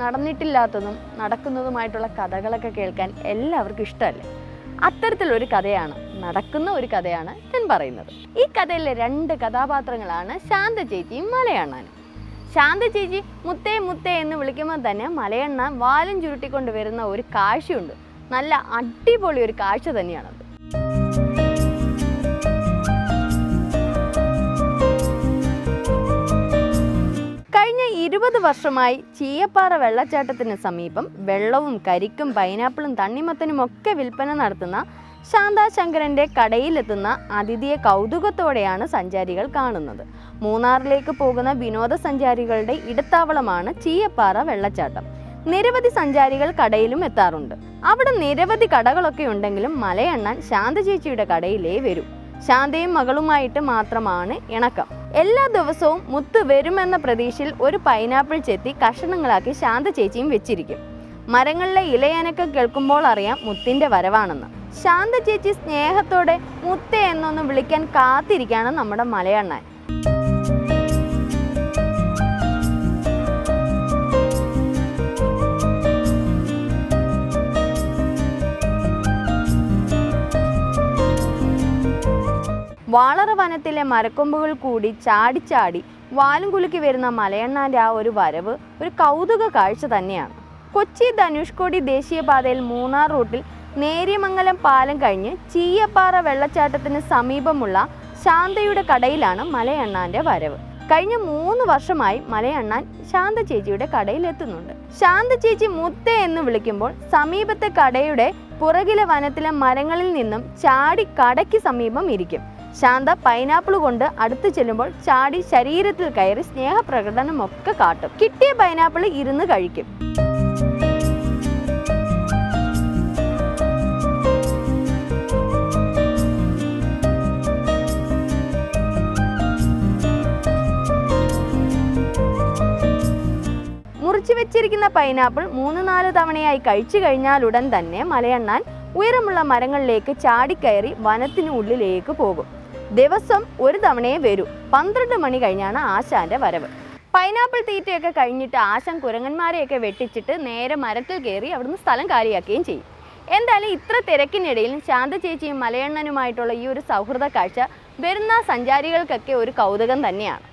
നടന്നിട്ടില്ലാത്തതും നടക്കുന്നതുമായിട്ടുള്ള കഥകളൊക്കെ കേൾക്കാൻ എല്ലാവർക്കും ഇഷ്ടമല്ലേ? അത്തരത്തിലൊരു കഥയാണ് നടക്കുന്ന ഒരു കഥയാണ് ഞാൻ പറയുന്നത്. ഈ കഥയിലെ രണ്ട് കഥാപാത്രങ്ങളാണ് ശാന്ത ചേച്ചിയും മലയണ്ണാനും. ശാന്ത ചേച്ചി മുത്തേ മുത്തേ എന്ന് വിളിക്കുമ്പോൾ തന്നെ മലയണ്ണ വാലും ചുരുട്ടിക്കൊണ്ട് വരുന്ന ഒരു കാഴ്ചയുണ്ട്. നല്ല അടിപൊളി ഒരു കാഴ്ച തന്നെയാണത്. ഇരുപത് വർഷമായി ചീയപ്പാറ വെള്ളച്ചാട്ടത്തിന് സമീപം വെള്ളവും കരിക്കും പൈനാപ്പിളും തണ്ണിമത്തനും ഒക്കെ വിൽപ്പന നടത്തുന്ന ശാന്താശങ്കരന്റെ കടയിലെത്തുന്ന അതിഥിയെ കൗതുകത്തോടെയാണ് സഞ്ചാരികൾ കാണുന്നത്. മൂന്നാറിലേക്ക് പോകുന്ന വിനോദസഞ്ചാരികളുടെ ഇടത്താവളമാണ് ചീയപ്പാറ വെള്ളച്ചാട്ടം. നിരവധി സഞ്ചാരികൾ കടയിലും എത്താറുണ്ട്. അവിടെ നിരവധി കടകളൊക്കെ ഉണ്ടെങ്കിലും മലയണ്ണാൻ ശാന്ത ചേച്ചിയുടെ കടയിലേ വരൂ. ശാന്തയും മകളുമായിട്ട് മാത്രമാണ് ഇണക്കം. എല്ലാ ദിവസവും മുത്ത് വരുമെന്ന പ്രതീക്ഷയിൽ ഒരു പൈനാപ്പിൾ ചെത്തി കഷണങ്ങളാക്കി ശാന്ത ചേച്ചിയും വെച്ചിരിക്കും. മരങ്ങളിലെ ഇലയനക്കം കേൾക്കുമ്പോൾ അറിയാം മുത്തിന്റെ വരവാണെന്ന്. ശാന്ത ചേച്ചി സ്നേഹത്തോടെ മുത്തേ എന്നൊന്ന് വിളിക്കാൻ കാത്തിരിക്കാണ് നമ്മുടെ മലയണ്ണാൻ വാളറ വനത്തിലെ മരക്കൊമ്പുകൾ കൂടി ചാടിച്ചാടി വാലും കുലുക്കി വരുന്ന മലയണ്ണാന്റെ ആ ഒരു വരവ് ഒരു കൗതുക കാഴ്ച തന്നെയാണ്. കൊച്ചി ധനുഷ്കോടി ദേശീയപാതയിൽ മൂന്നാർ റൂട്ടിൽ നേര്യമംഗലം പാലം കഴിഞ്ഞ് ചീയപ്പാറ വെള്ളച്ചാട്ടത്തിന് സമീപമുള്ള ശാന്തയുടെ കടയിലാണ് മലയണ്ണാന്റെ വരവ്. കഴിഞ്ഞ മൂന്ന് വർഷമായി മലയണ്ണാൻ ശാന്ത ചേച്ചിയുടെ കടയിൽ എത്തുന്നുണ്ട് ശാന്ത ചേച്ചി മുത്ത എന്ന് വിളിക്കുമ്പോൾ സമീപത്തെ കടയുടെ പുറകിലെ വനത്തിലെ മരങ്ങളിൽ നിന്നും ചാടി കടയ്ക്ക് സമീപം ഇരിക്കും. ശാന്ത പൈനാപ്പിൾ കൊണ്ട് അടുത്ത് ചെല്ലുമ്പോൾ ചാടി ശരീരത്തിൽ കയറി സ്നേഹപ്രകടനമൊക്കെ കാട്ടും. കിട്ടിയ പൈനാപ്പിൾ ഇരുന്ന് കഴിക്കും. മുറിച്ചു വെച്ചിരിക്കുന്ന പൈനാപ്പിൾ മൂന്ന് നാല് തവണയായി കഴിച്ചു കഴിഞ്ഞാലുടൻ തന്നെ മലയണ്ണാൻ ഉയരമുള്ള മരങ്ങളിലേക്ക് ചാടിക്കയറി വനത്തിനുള്ളിലേക്ക് പോകും. ദിവസം ഒരു തവണയേ വരൂ. പന്ത്രണ്ട് മണി കഴിഞ്ഞാണ് ആശാന്റെ വരവ്. പൈനാപ്പിൾ തീറ്റയൊക്കെ കഴിഞ്ഞിട്ട് ആശാൻ കുരങ്ങന്മാരെയൊക്കെ വെട്ടിച്ചിട്ട് നേരെ മരത്തിൽ കയറി അവിടുന്ന് സ്ഥലം കാലിയാക്കുകയും ചെയ്യും. എന്തായാലും ഇത്ര തിരക്കിനിടയിലും ശാന്ത ചേച്ചിയും മലയണ്ണനുമായിട്ടുള്ള ഈ ഒരു സൗഹൃദ കാഴ്ച വരുന്ന സഞ്ചാരികൾക്കൊക്കെ ഒരു കൗതുകം തന്നെയാണ്.